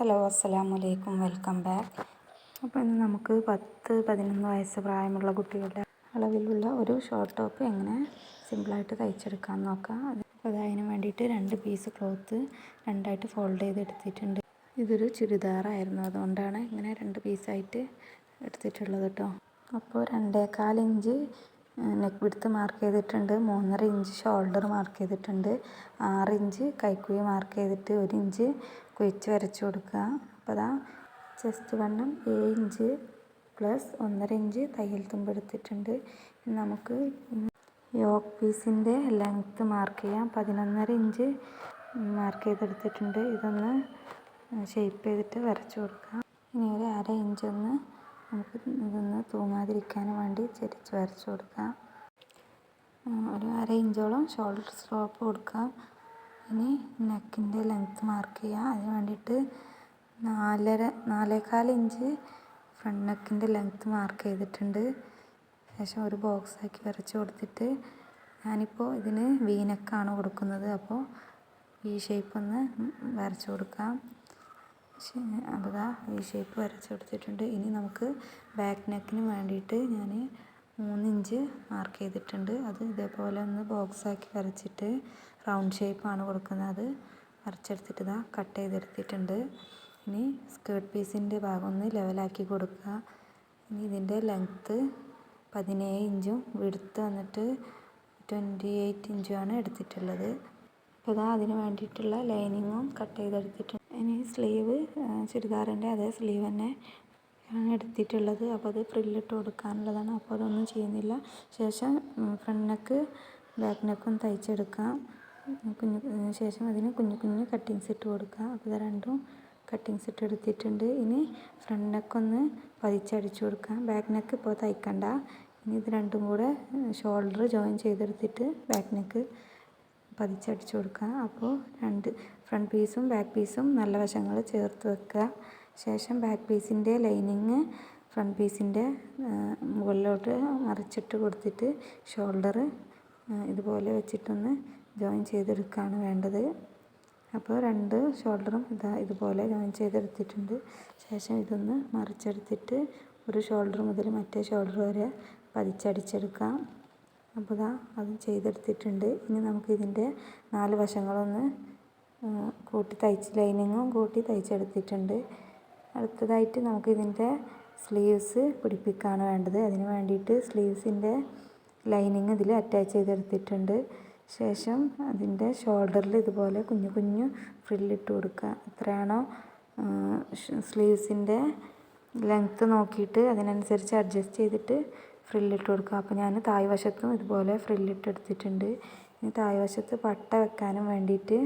Hello അസ്സലാമു അലൈക്കും welcome back. അപ്പോൾ ഇന്ന് നമുക്ക് പത്ത് പതിനൊന്ന് വയസ്സ് പ്രായമുള്ള കുട്ടികളുടെ അളവിലുള്ള ഒരു ഷോർട്ട് ടോപ്പ് എങ്ങനെ സിമ്പിളായിട്ട് തയ്ച്ചെടുക്കാൻ നോക്കാം. അപ്പോൾ അതിന് വേണ്ടിയിട്ട് രണ്ട് പീസ് ക്ലോത്ത് രണ്ടായിട്ട് ഫോൾഡ് ചെയ്ത് എടുത്തിട്ടുണ്ട് ഇതൊരു ചുരിദാറായിരുന്നു. അതുകൊണ്ടാണ് ഇങ്ങനെ രണ്ട് പീസായിട്ട് എടുത്തിട്ടുള്ളത് കേട്ടോ. അപ്പോൾ രണ്ടേകാൽ ഇഞ്ച് നെക്ക് വിടുത്ത് മാർക്ക് ചെയ്തിട്ടുണ്ട്. മൂന്നര ഇഞ്ച് ഷോൾഡർ മാർക്ക് ചെയ്തിട്ടുണ്ട്. ആറ് ഇഞ്ച് കൈക്കുഴി മാർക്ക് ചെയ്തിട്ട് ഒരു ഇഞ്ച് കുഴിച്ച് വരച്ച് കൊടുക്കുക. അപ്പോൾ അതാ ചെസ്റ്റ് വണ്ണം ഏഴ് ഇഞ്ച് പ്ലസ് ഒന്നര ഇഞ്ച് തയ്യൽ തുമ്പ് എടുത്തിട്ടുണ്ട്. നമുക്ക് യോക്ക് പീസിന്റെ ലെങ്ത്ത് മാർക്ക് ചെയ്യാം. പതിനൊന്നര ഇഞ്ച് മാർക്ക് ചെയ്തെടുത്തിട്ടുണ്ട്. ഇതൊന്ന് ഷേപ്പ് ചെയ്തിട്ട് വരച്ച് കൊടുക്കാം ഇനി ഒരു അര ഇഞ്ച് ഒന്ന് നമുക്ക് ഇതൊന്ന് തൂങ്ങാതിരിക്കാൻ വേണ്ടി ചെരിച്ച് വരച്ച് കൊടുക്കാം. ഒരു അര ഇഞ്ചോളം ഷോൾഡർ സ്ലോപ്പ് കൊടുക്കാം. ഇനി നെക്കിന്റെ ലെങ്ത്ത് മാർക്ക് ചെയ്യുക അതിന് വേണ്ടിയിട്ട് നാലര നാലേകാൽ ഇഞ്ച് ഫ്രണ്ട് നെക്കിന്റെ ലെങ്ത്ത് മാർക്ക് ചെയ്തിട്ടുണ്ട്. ശേഷം ഒരു ബോക്സ് ആക്കി വരച്ച് കൊടുത്തിട്ട് ഞാനിപ്പോൾ ഇതിന് വീനക്കാണ് കൊടുക്കുന്നത്. അപ്പോൾ വി ഷേപ്പ് ഒന്ന് വരച്ച് കൊടുക്കാം. അപ്പോൾ ഈ ഷേപ്പ് വരച്ച് കൊടുത്തിട്ടുണ്ട്. ഇനി നമുക്ക് ബാക്ക് നെക്കിന് വേണ്ടിയിട്ട് ഞാൻ മൂന്നിഞ്ച് മാർക്ക് ചെയ്തിട്ടുണ്ട്. അത് ഇതേപോലെ ഒന്ന് ബോക്സ് ആക്കി വരച്ചിട്ട് റൗണ്ട് ഷേപ്പാണ് കൊടുക്കുന്നത്. അത് വരച്ചെടുത്തിട്ട് ഇതാ കട്ട് ചെയ്തെടുത്തിട്ടുണ്ട്. ഇനി സ്കേർട്ട് പീസിന്റെ ഭാഗം ഒന്ന് ലെവലാക്കി കൊടുക്കുക. ഇനി ഇതിന്റെ ലെങ്ത്ത് പതിനേഴ് ഇഞ്ചും വിടുത്ത് വന്നിട്ട് ട്വന്റി എയ്റ്റ് ഇഞ്ചുമാണ് എടുത്തിട്ടുള്ളത്. അപ്പോൾ ഇതാ അതിന് വേണ്ടിയിട്ടുള്ള ലൈനിങ്ങും കട്ട് ചെയ്തെടുത്തിട്ടുണ്ട്. ഇനി സ്ലീവ് ചുരിദാറിന്റെ അതേ സ്ലീവ് തന്നെ ആണ് എടുത്തിട്ടുള്ളത്. അപ്പോൾ അത് ഫ്രില്ലിട്ട് കൊടുക്കാനുള്ളതാണ്. അപ്പോൾ അതൊന്നും ചെയ്യുന്നില്ല. ശേഷം ഫ്രണ്ട് നെക്ക് ബാക്ക് നെക്കും തയ്ച്ചെടുക്കാം. കുഞ്ഞു ശേഷം അതിന് കുഞ്ഞു കുഞ്ഞു കട്ടിങ്സ് ഇട്ട് കൊടുക്കുക അപ്പോൾ ഇത് രണ്ടും കട്ടിങ്സ് ഇട്ട് എടുത്തിട്ടുണ്ട്. ഇനി ഫ്രണ്ട് നെക്കൊന്ന് പതിച്ചടിച്ചു കൊടുക്കാം. ബാക്ക് നെക്ക് ഇപ്പോൾ തയ്ക്കണ്ട. ഇനി ഇത് രണ്ടും കൂടെ ഷോൾഡർ ജോയിൻ ചെയ്തെടുത്തിട്ട് ബാക്ക് നെക്ക് പതിച്ചടിച്ചു കൊടുക്കുക. അപ്പോൾ രണ്ട് ഫ്രണ്ട് പീസും ബാക്ക് പീസും നല്ല വശങ്ങൾ ചേർത്ത് വെക്കുക. ശേഷം ബാക്ക് പീസിന്റെ ലൈനിങ് ഫ്രണ്ട് പീസിന്റെ മുകളിലോട്ട് മറിച്ചിട്ട് കൊടുത്തിട്ട് ഷോൾഡർ ഇതുപോലെ വെച്ചിട്ടൊന്ന് ജോയിൻ ചെയ്തെടുക്കുകയാണ് വേണ്ടത്. അപ്പോൾ രണ്ട് ഷോൾഡറും ഇതാ ഇതുപോലെ ജോയിൻ ചെയ്തെടുത്തിട്ടുണ്ട്. ശേഷം ഇതൊന്ന് മറിച്ചെടുത്തിട്ട് ഒരു ഷോൾഡർ മുതൽ മറ്റേ ഷോൾഡർ വരെ പതിച്ചടിച്ചെടുക്കാം. അപ്പോൾ ഇതാ അത് ചെയ്തെടുത്തിട്ടുണ്ട്. ഇനി നമുക്ക് ഇതിന്റെ നാല് വശങ്ങളൊന്ന് കൂട്ടി തയ്ച്ച് ലൈനിങ്ങും കൂട്ടി തയ്ച്ചെടുത്തിട്ടുണ്ട്. അടുത്തതായിട്ട് നമുക്ക് ഇതിന്റെ സ്ലീവ്സ് പിടിപ്പിക്കുകയാണ് വേണ്ടത്. അതിന് വേണ്ടിയിട്ട് സ്ലീവ്സിന്റെ ലൈനിങ് ഇതിൽ അറ്റാച്ച് ചെയ്തെടുത്തിട്ടുണ്ട്. ശേഷം അതിന്റെ ഷോൾഡറിൽ ഇതുപോലെ കുഞ്ഞു കുഞ്ഞു ഫ്രില്ലിട്ട് കൊടുക്കുക. എത്രയാണോ സ്ലീവ്സിന്റെ ലെങ്ത്ത് നോക്കിയിട്ട് അതിനനുസരിച്ച് അഡ്ജസ്റ്റ് ചെയ്തിട്ട് ഫ്രില്ലിട്ട് കൊടുക്കുക അപ്പോൾ ഞാൻ തായ് വശത്തും ഇതുപോലെ ഫ്രില്ലിട്ട് എടുത്തിട്ടുണ്ട്. ഇനി തായ് വശത്ത് പട്ട വെക്കാനും വേണ്ടിയിട്ട്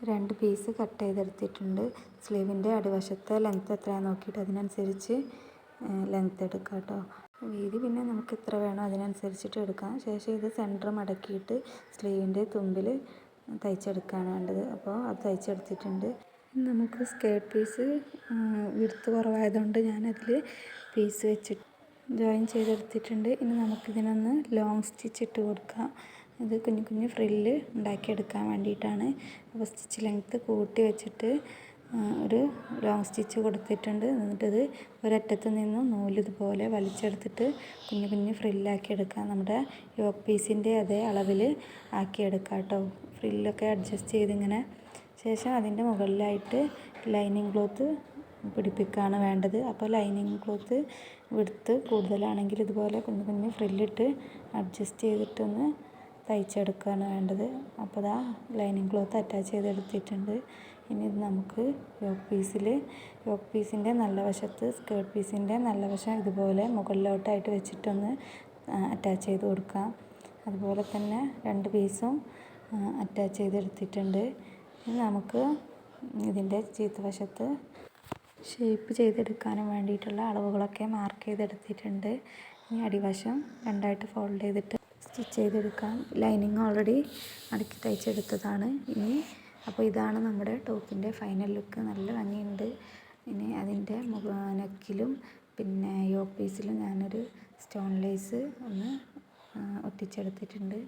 രണ്ട് പീസ് കട്ട് ചെയ്തെടുത്തിട്ടുണ്ട്. സ്ലീവിന്റെ അടിവശത്തെ ലെങ്ത്ത് എത്രയാണെന്ന് നോക്കിയിട്ട് അതിനനുസരിച്ച് ലെങ്ത്ത് എടുക്കുക കേട്ടോ വീതി പിന്നെ നമുക്ക് എത്ര വേണോ അതിനനുസരിച്ചിട്ട് എടുക്കാം. ശേഷം ഇത് സെന്റർ മടക്കിയിട്ട് സ്ലീവിന്റെ തുമ്പിൽ തയ്ച്ചെടുക്കുകയാണ് വേണ്ടത്. അപ്പോൾ അത് തയ്ച്ചെടുത്തിട്ടുണ്ട്. നമുക്ക് സ്കേർട്ട് പീസ് വിടുത്ത് കുറവായതുകൊണ്ട് ഞാനതിൽ പീസ് വെച്ചിട്ട് ജോയിൻ ചെയ്തെടുത്തിട്ടുണ്ട്. ഇനി നമുക്കിതിനൊന്ന് ലോങ് സ്റ്റിച്ച് ഇട്ട് കൊടുക്കാം. ഇത് കുഞ്ഞു കുഞ്ഞു ഫ്രില്ല് ഉണ്ടാക്കിയെടുക്കാൻ വേണ്ടിയിട്ടാണ്. അപ്പോൾ സ്റ്റിച്ച് ലെങ്ത്ത് കൂട്ടി വെച്ചിട്ട് ഒരു ലോങ് സ്റ്റിച്ച് കൊടുത്തിട്ടുണ്ട്. എന്നിട്ടത് ഒരറ്റത്ത് നിന്നും നൂലിതുപോലെ വലിച്ചെടുത്തിട്ട് കുഞ്ഞു കുഞ്ഞു ഫ്രില്ലാക്കി എടുക്കാം നമ്മുടെ യോക്ക് പീസിന്റെ അതേ അളവിൽ ആക്കിയെടുക്കാം കേട്ടോ ഫ്രില്ലൊക്കെ അഡ്ജസ്റ്റ് ചെയ്തിങ്ങനെ. ശേഷം അതിന്റെ മുകളിലായിട്ട് ലൈനിങ് ക്ലോത്ത് പിടിപ്പിക്കുകയാണ് വേണ്ടത്. അപ്പോൾ ലൈനിങ് ക്ലോത്ത് വിടുത്ത് കൂടുതലാണെങ്കിൽ ഇതുപോലെ കുഞ്ഞു കുഞ്ഞു ഫ്രില്ലിട്ട് അഡ്ജസ്റ്റ് ചെയ്തിട്ടൊന്ന് തയ്ച്ചെടുക്കുകയാണ് വേണ്ടത്. അപ്പോൾ ഇതാ ലൈനിങ് ക്ലോത്ത് അറ്റാച്ച് ചെയ്തെടുത്തിട്ടുണ്ട്. ഇനി ഇത് നമുക്ക് യോക്ക് പീസിൽ യോക്ക് പീസിന്റെ നല്ല വശത്ത് സ്കേർട്ട് പീസിന്റെ നല്ല വശം ഇതുപോലെ മുകളിലോട്ടായിട്ട് വെച്ചിട്ടൊന്ന് അറ്റാച്ച് ചെയ്ത് കൊടുക്കാം. അതുപോലെ തന്നെ രണ്ട് പീസും അറ്റാച്ച് ചെയ്തെടുത്തിട്ടുണ്ട്. ഇനി നമുക്ക് ഇതിന്റെ ചീത്ത വശത്ത് ഷേപ്പ് ചെയ്തെടുക്കാനും വേണ്ടിയിട്ടുള്ള അളവുകളൊക്കെ മാർക്ക് ചെയ്തെടുത്തിട്ടുണ്ട്. ഇനി അടിവശം രണ്ടായിട്ട് ഫോൾഡ് ചെയ്തിട്ട് സ്റ്റിച്ച് ചെയ്തെടുക്കാം. ലൈനിങ് ഓൾറെഡി മടക്കി തയ്ച്ചെടുത്തതാണ് ഇനി. അപ്പോൾ ഇതാണ് നമ്മുടെ ടോപ്പിന്റെ ഫൈനൽ ലുക്ക്. നല്ല ഭംഗിയുണ്ട്. ഇനി അതിന്റെ നെക്കിലും പിന്നെ യോക്ക് പീസിലും ഞാനൊരു സ്റ്റോൺ ലേസ് ഒന്ന് ഒട്ടിച്ചെടുത്തിട്ടുണ്ട്.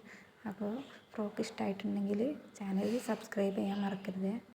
അപ്പോൾ ഫ്രോക്ക് ഇഷ്ടമായിട്ടുണ്ടെങ്കിൽ ചാനൽ സബ്സ്ക്രൈബ് ചെയ്യാൻ മറക്കരുത്.